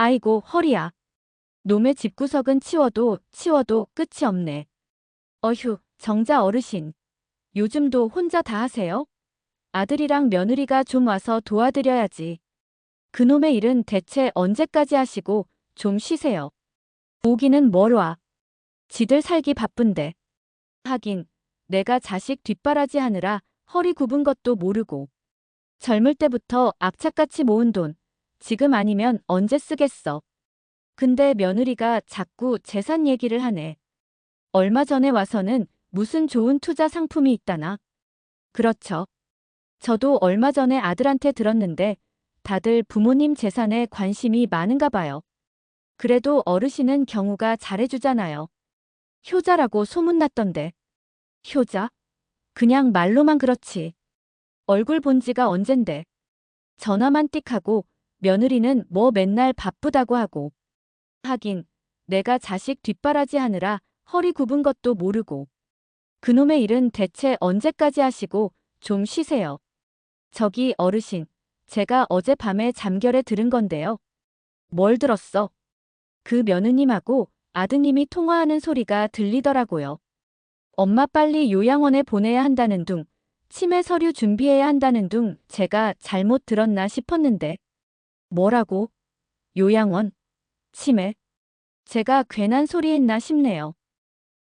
아이고 허리야. 놈의 집구석은 치워도 치워도 끝이 없네. 어휴, 정자 어르신. 요즘도 혼자 다 하세요? 아들이랑 며느리가 좀 와서 도와드려야지. 그놈의 일은 대체 언제까지 하시고 좀 쉬세요. 오기는 뭘 와. 지들 살기 바쁜데. 하긴 내가 자식 뒷바라지 하느라 허리 굽은 것도 모르고. 젊을 때부터 악착같이 모은 돈 지금 아니면 언제 쓰겠어. 근데 며느리가 자꾸 재산 얘기를 하네. 얼마 전에 와서는 무슨 좋은 투자 상품이 있다나. 그렇죠. 저도 얼마 전에 아들한테 들었는데 다들 부모님 재산에 관심이 많은가 봐요. 그래도 어르신은 경우가 잘해주잖아요. 효자라고 소문났던데. 효자? 그냥 말로만 그렇지. 얼굴 본 지가 언젠데. 전화만 띡하고 며느리는 뭐 맨날 바쁘다고 하고. 하긴 내가 자식 뒷바라지 하느라 허리 굽은 것도 모르고. 그놈의 일은 대체 언제까지 하시고 좀 쉬세요. 저기 어르신, 제가 어젯밤에 잠결에 들은 건데요. 뭘 들었어? 그 며느님하고 아드님이 통화하는 소리가 들리더라고요. 엄마 빨리 요양원에 보내야 한다는 둥, 치매 서류 준비해야 한다는 둥 제가 잘못 들었나 싶었는데. 뭐라고? 요양원? 치매? 제가 괜한 소리 했나 싶네요.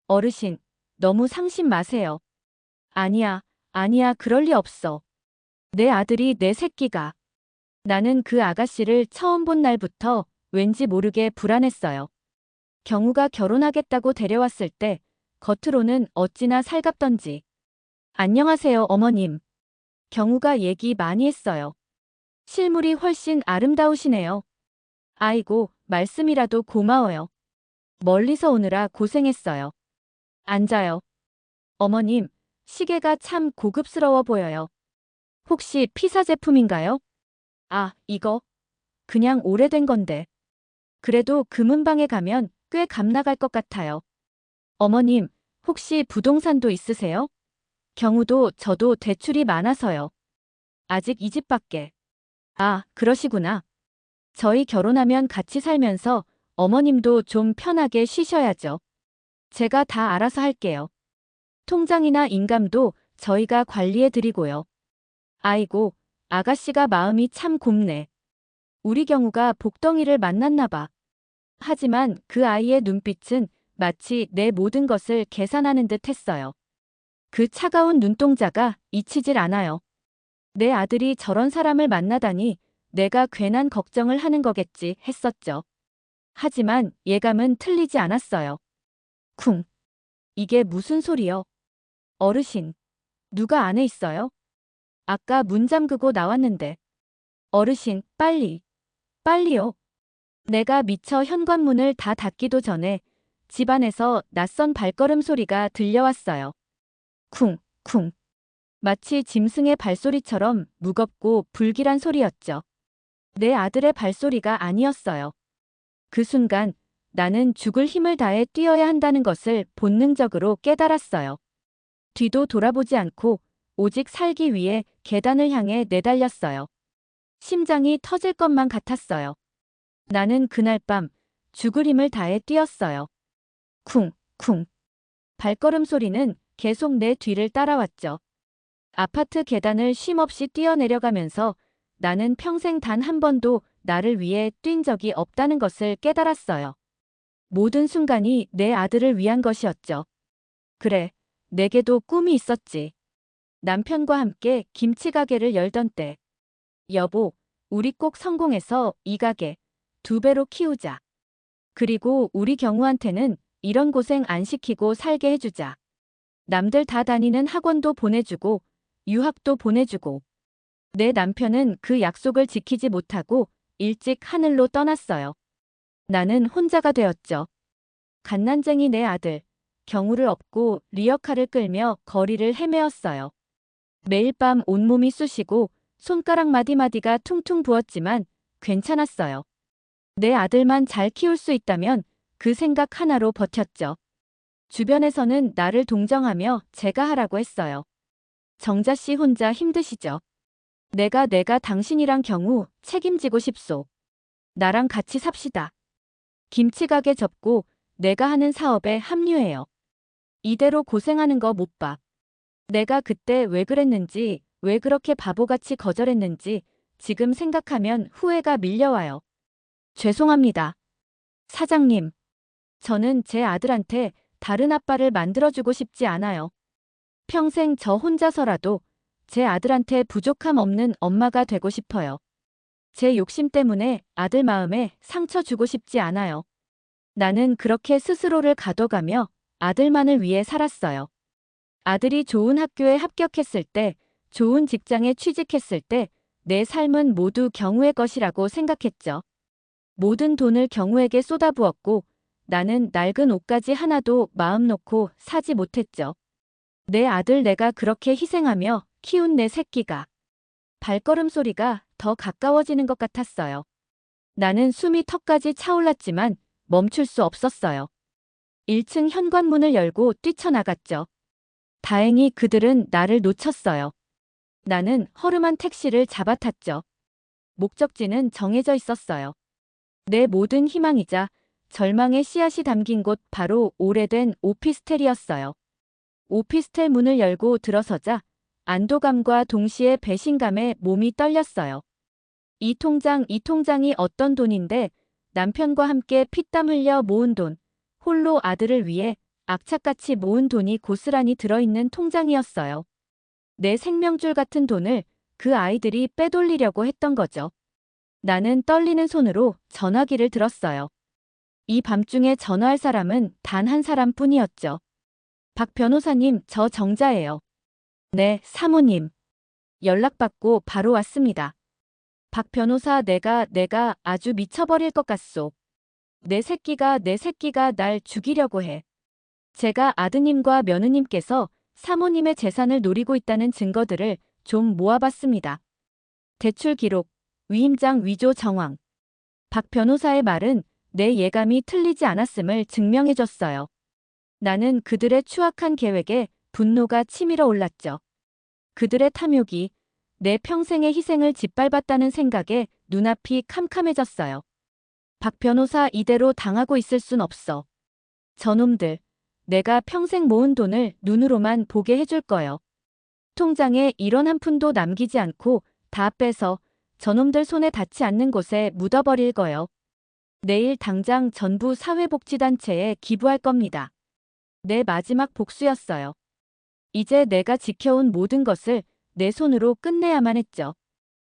어르신, 너무 상심 마세요. 아니야, 아니야, 그럴 리 없어. 내 아들이 내 새끼가. 나는 그 아가씨를 처음 본 날부터 왠지 모르게 불안했어요. 경우가 결혼하겠다고 데려왔을 때 겉으로는 어찌나 살갑던지. 안녕하세요, 어머님. 경우가 얘기 많이 했어요. 실물이 훨씬 아름다우시네요. 아이고, 말씀이라도 고마워요. 멀리서 오느라 고생했어요. 앉아요. 어머님, 시계가 참 고급스러워 보여요. 혹시 피사 제품인가요? 아, 이거. 그냥 오래된 건데. 그래도 금은방에 가면 꽤 값나갈 것 같아요. 어머님, 혹시 부동산도 있으세요? 경우도 저도 대출이 많아서요. 아직 이 집밖에. 아, 그러시구나. 저희 결혼하면 같이 살면서 어머님도 좀 편하게 쉬셔야죠. 제가 다 알아서 할게요. 통장이나 인감도 저희가 관리해 드리고요. 아이고, 아가씨가 마음이 참 곱네. 우리 경우가 복덩이를 만났나 봐. 하지만 그 아이의 눈빛은 마치 내 모든 것을 계산하는 듯 했어요. 그 차가운 눈동자가 잊히질 않아요. 내 아들이 저런 사람을 만나다니 내가 괜한 걱정을 하는 거겠지 했었죠. 하지만 예감은 틀리지 않았어요. 쿵. 이게 무슨 소리요? 어르신. 누가 안에 있어요? 아까 문 잠그고 나왔는데. 어르신, 빨리. 빨리요. 내가 미처 현관문을 다 닫기도 전에 집안에서 낯선 발걸음 소리가 들려왔어요. 쿵, 쿵. 마치 짐승의 발소리처럼 무겁고 불길한 소리였죠. 내 아들의 발소리가 아니었어요. 그 순간 나는 죽을 힘을 다해 뛰어야 한다는 것을 본능적으로 깨달았어요. 뒤도 돌아보지 않고 오직 살기 위해 계단을 향해 내달렸어요. 심장이 터질 것만 같았어요. 나는 그날 밤 죽을 힘을 다해 뛰었어요. 쿵, 쿵. 발걸음 소리는 계속 내 뒤를 따라왔죠. 아파트 계단을 쉼없이 뛰어내려가면서 나는 평생 단 한 번도 나를 위해 뛴 적이 없다는 것을 깨달았어요. 모든 순간이 내 아들을 위한 것이었죠. 그래, 내게도 꿈이 있었지. 남편과 함께 김치 가게를 열던 때. 여보, 우리 꼭 성공해서 이 가게 두 배로 키우자. 그리고 우리 경우한테는 이런 고생 안 시키고 살게 해주자. 남들 다 다니는 학원도 보내주고 유학도 보내주고 내 남편은 그 약속을 지키지 못하고 일찍 하늘로 떠났어요. 나는 혼자가 되었죠. 갓난쟁이 내 아들, 경우를 업고 리어카를 끌며 거리를 헤매었어요. 매일 밤 온몸이 쑤시고 손가락 마디마디가 퉁퉁 부었지만 괜찮았어요. 내 아들만 잘 키울 수 있다면 그 생각 하나로 버텼죠. 주변에서는 나를 동정하며 제가 하라고 했어요. 정자 씨 혼자 힘드시죠? 내가 내가 당신이랑 경우 책임지고 싶소. 나랑 같이 삽시다. 김치 가게 접고 내가 하는 사업에 합류해요. 이대로 고생하는 거 못 봐. 내가 그때 왜 그랬는지, 왜 그렇게 바보같이 거절했는지 지금 생각하면 후회가 밀려와요. 죄송합니다. 사장님. 저는 제 아들한테 다른 아빠를 만들어주고 싶지 않아요. 평생 저 혼자서라도 제 아들한테 부족함 없는 엄마가 되고 싶어요. 제 욕심 때문에 아들 마음에 상처 주고 싶지 않아요. 나는 그렇게 스스로를 가둬가며 아들만을 위해 살았어요. 아들이 좋은 학교에 합격했을 때, 좋은 직장에 취직했을 때, 내 삶은 모두 경우의 것이라고 생각했죠. 모든 돈을 경우에게 쏟아부었고, 나는 낡은 옷까지 하나도 마음 놓고 사지 못했죠. 내 아들 내가 그렇게 희생하며 키운 내 새끼가 발걸음 소리가 더 가까워지는 것 같았어요. 나는 숨이 턱까지 차올랐지만 멈출 수 없었어요. 1층 현관문을 열고 뛰쳐나갔죠. 다행히 그들은 나를 놓쳤어요. 나는 허름한 택시를 잡아탔죠. 목적지는 정해져 있었어요. 내 모든 희망이자 절망의 씨앗이 담긴 곳 바로 오래된 오피스텔이었어요. 오피스텔 문을 열고 들어서자 안도감과 동시에 배신감에 몸이 떨렸어요. 이 통장, 이 통장이 어떤 돈인데 남편과 함께 피땀 흘려 모은 돈, 홀로 아들을 위해 악착같이 모은 돈이 고스란히 들어있는 통장이었어요. 내 생명줄 같은 돈을 그 아이들이 빼돌리려고 했던 거죠. 나는 떨리는 손으로 전화기를 들었어요. 이 밤중에 전화할 사람은 단 한 사람뿐이었죠. 박 변호사님, 저 정자예요. 네, 사모님. 연락받고 바로 왔습니다. 박 변호사, 내가, 내가 아주 미쳐버릴 것 같소. 내 새끼가, 내 새끼가 날 죽이려고 해. 제가 아드님과 며느님께서 사모님의 재산을 노리고 있다는 증거들을 좀 모아봤습니다. 대출 기록, 위임장 위조 정황. 박 변호사의 말은 내 예감이 틀리지 않았음을 증명해줬어요. 나는 그들의 추악한 계획에 분노가 치밀어 올랐죠. 그들의 탐욕이 내 평생의 희생을 짓밟았다는 생각에 눈앞이 캄캄해졌어요. 박 변호사 이대로 당하고 있을 순 없어. 저놈들, 내가 평생 모은 돈을 눈으로만 보게 해줄 거요. 통장에 1원 한 푼도 남기지 않고 다 빼서 저놈들 손에 닿지 않는 곳에 묻어버릴 거요. 내일 당장 전부 사회복지단체에 기부할 겁니다. 내 마지막 복수였어요. 이제 내가 지켜온 모든 것을 내 손으로 끝내야만 했죠.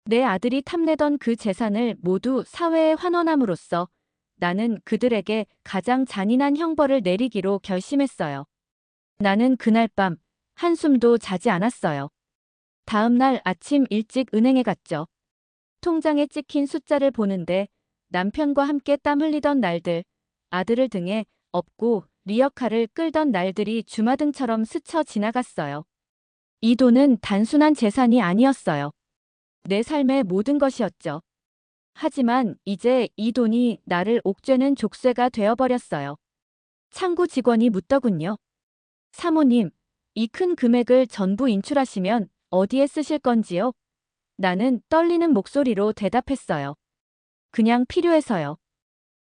내 아들이 탐내던 그 재산을 모두 사회에 환원함으로써 나는 그들에게 가장 잔인한 형벌을 내리기로 결심했어요. 나는 그날 밤 한숨도 자지 않았어요. 다음 날 아침 일찍 은행에 갔죠. 통장에 찍힌 숫자를 보는데 남편과 함께 땀 흘리던 날들, 아들을 등에 업고 리어카를 끌던 날들이 주마등처럼 스쳐 지나갔어요. 이 돈은 단순한 재산이 아니었어요. 내 삶의 모든 것이었죠. 하지만 이제 이 돈이 나를 옥죄는 족쇄가 되어버렸어요. 창구 직원이 묻더군요. 사모님, 이 큰 금액을 전부 인출하시면 어디에 쓰실 건지요? 나는 떨리는 목소리로 대답했어요. 그냥 필요해서요.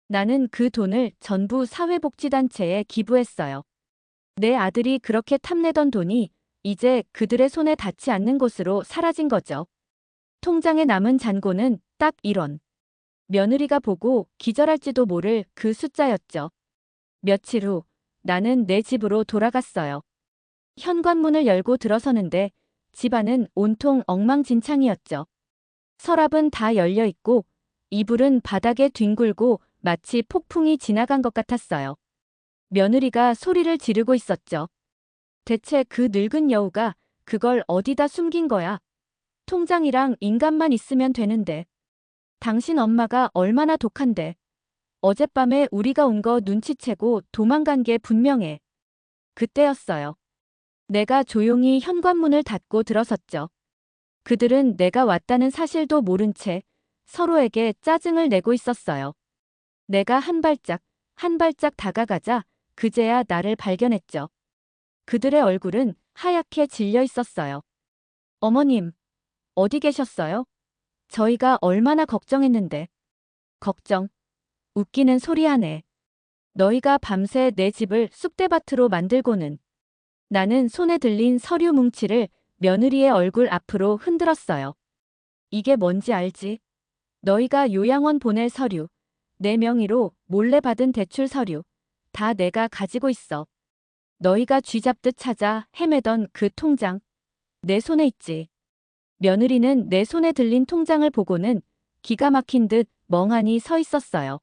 나는 그 돈을 전부 사회복지단체에 기부했어요. 내 아들이 그렇게 탐내던 돈이 이제 그들의 손에 닿지 않는 곳으로 사라진 거죠. 통장에 남은 잔고는 딱 1원. 며느리가 보고 기절할지도 모를 그 숫자였죠. 며칠 후 나는 내 집으로 돌아갔어요. 현관문을 열고 들어서는데 집안은 온통 엉망진창이었죠. 서랍은 다 열려 있고 이불은 바닥에 뒹굴고 마치 폭풍이 지나간 것 같았어요. 며느리가 소리를 지르고 있었죠. 대체 그 늙은 여우가 그걸 어디다 숨긴 거야? 통장이랑 인간만 있으면 되는데. 당신 엄마가 얼마나 독한데. 어젯밤에 우리가 온 거 눈치채고 도망간 게 분명해. 그때였어요. 내가 조용히 현관문을 닫고 들어섰죠. 그들은 내가 왔다는 사실도 모른 채 서로에게 짜증을 내고 있었어요. 내가 한 발짝, 한 발짝 다가가자 그제야 나를 발견했죠. 그들의 얼굴은 하얗게 질려 있었어요. 어머님, 어디 계셨어요? 저희가 얼마나 걱정했는데. 걱정. 웃기는 소리 하네. 너희가 밤새 내 집을 쑥대밭으로 만들고는 나는 손에 들린 서류 뭉치를 며느리의 얼굴 앞으로 흔들었어요. 이게 뭔지 알지? 너희가 요양원 보낼 서류, 내 명의로 몰래 받은 대출 서류, 다 내가 가지고 있어. 너희가 쥐잡듯 찾아 헤매던 그 통장, 내 손에 있지. 며느리는 내 손에 들린 통장을 보고는 기가 막힌 듯 멍하니 서 있었어요.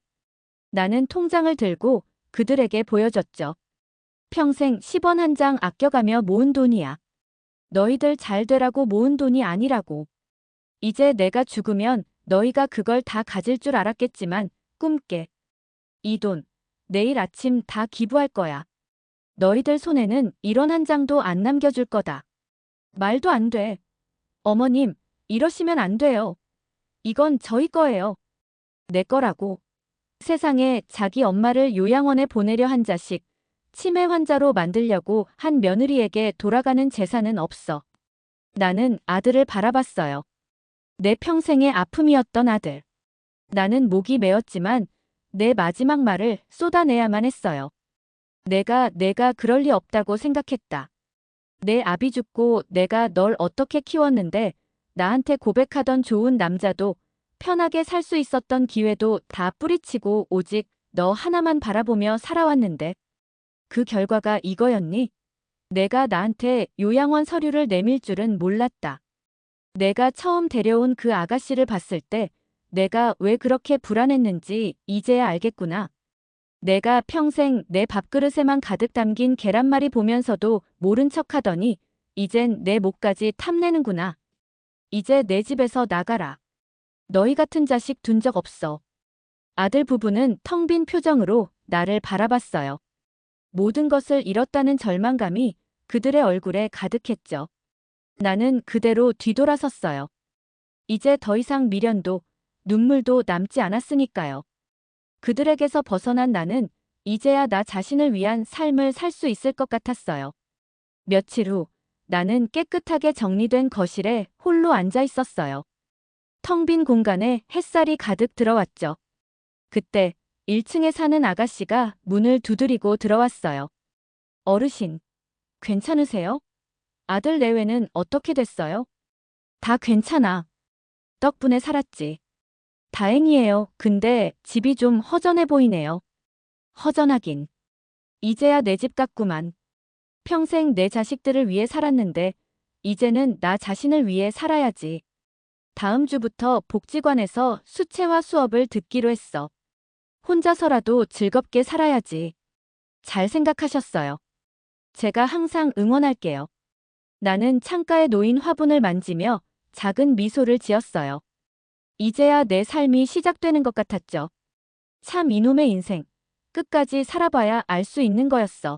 나는 통장을 들고 그들에게 보여줬죠. 평생 10원 한 장 아껴가며 모은 돈이야. 너희들 잘 되라고 모은 돈이 아니라고. 이제 내가 죽으면 너희가 그걸 다 가질 줄 알았겠지만 꿈깨. 이 돈, 내일 아침 다 기부할 거야. 너희들 손에는 1원 한 장도 안 남겨줄 거다. 말도 안 돼. 어머님, 이러시면 안 돼요. 이건 저희 거예요. 내 거라고. 세상에 자기 엄마를 요양원에 보내려 한 자식, 치매 환자로 만들려고 한 며느리에게 돌아가는 재산은 없어. 나는 아들을 바라봤어요. 내 평생의 아픔이었던 아들. 나는 목이 메었지만 내 마지막 말을 쏟아내야만 했어요. 내가 내가 그럴 리 없다고 생각했다. 내 아비 죽고 내가 널 어떻게 키웠는데 나한테 고백하던 좋은 남자도 편하게 살 수 있었던 기회도 다 뿌리치고 오직 너 하나만 바라보며 살아왔는데 그 결과가 이거였니? 내가 나한테 요양원 서류를 내밀 줄은 몰랐다. 내가 처음 데려온 그 아가씨를 봤을 때 내가 왜 그렇게 불안했는지 이제야 알겠구나. 내가 평생 내 밥그릇에만 가득 담긴 계란말이 보면서도 모른 척 하더니 이젠 내 목까지 탐내는구나. 이제 내 집에서 나가라. 너희 같은 자식 둔 적 없어. 아들 부부는 텅 빈 표정으로 나를 바라봤어요. 모든 것을 잃었다는 절망감이 그들의 얼굴에 가득했죠. 나는 그대로 뒤돌아섰어요. 이제 더 이상 미련도 눈물도 남지 않았으니까요. 그들에게서 벗어난 나는 이제야 나 자신을 위한 삶을 살 수 있을 것 같았어요. 며칠 후 나는 깨끗하게 정리된 거실에 홀로 앉아 있었어요. 텅 빈 공간에 햇살이 가득 들어왔죠. 그때 1층에 사는 아가씨가 문을 두드리고 들어왔어요. 어르신, 괜찮으세요? 아들 내외는 어떻게 됐어요? 다 괜찮아. 덕분에 살았지. 다행이에요. 근데 집이 좀 허전해 보이네요. 허전하긴. 이제야 내 집 같구만. 평생 내 자식들을 위해 살았는데 이제는 나 자신을 위해 살아야지. 다음 주부터 복지관에서 수채화 수업을 듣기로 했어. 혼자서라도 즐겁게 살아야지. 잘 생각하셨어요. 제가 항상 응원할게요. 나는 창가에 놓인 화분을 만지며 작은 미소를 지었어요. 이제야 내 삶이 시작되는 것 같았죠. 참 이놈의 인생. 끝까지 살아봐야 알 수 있는 거였어.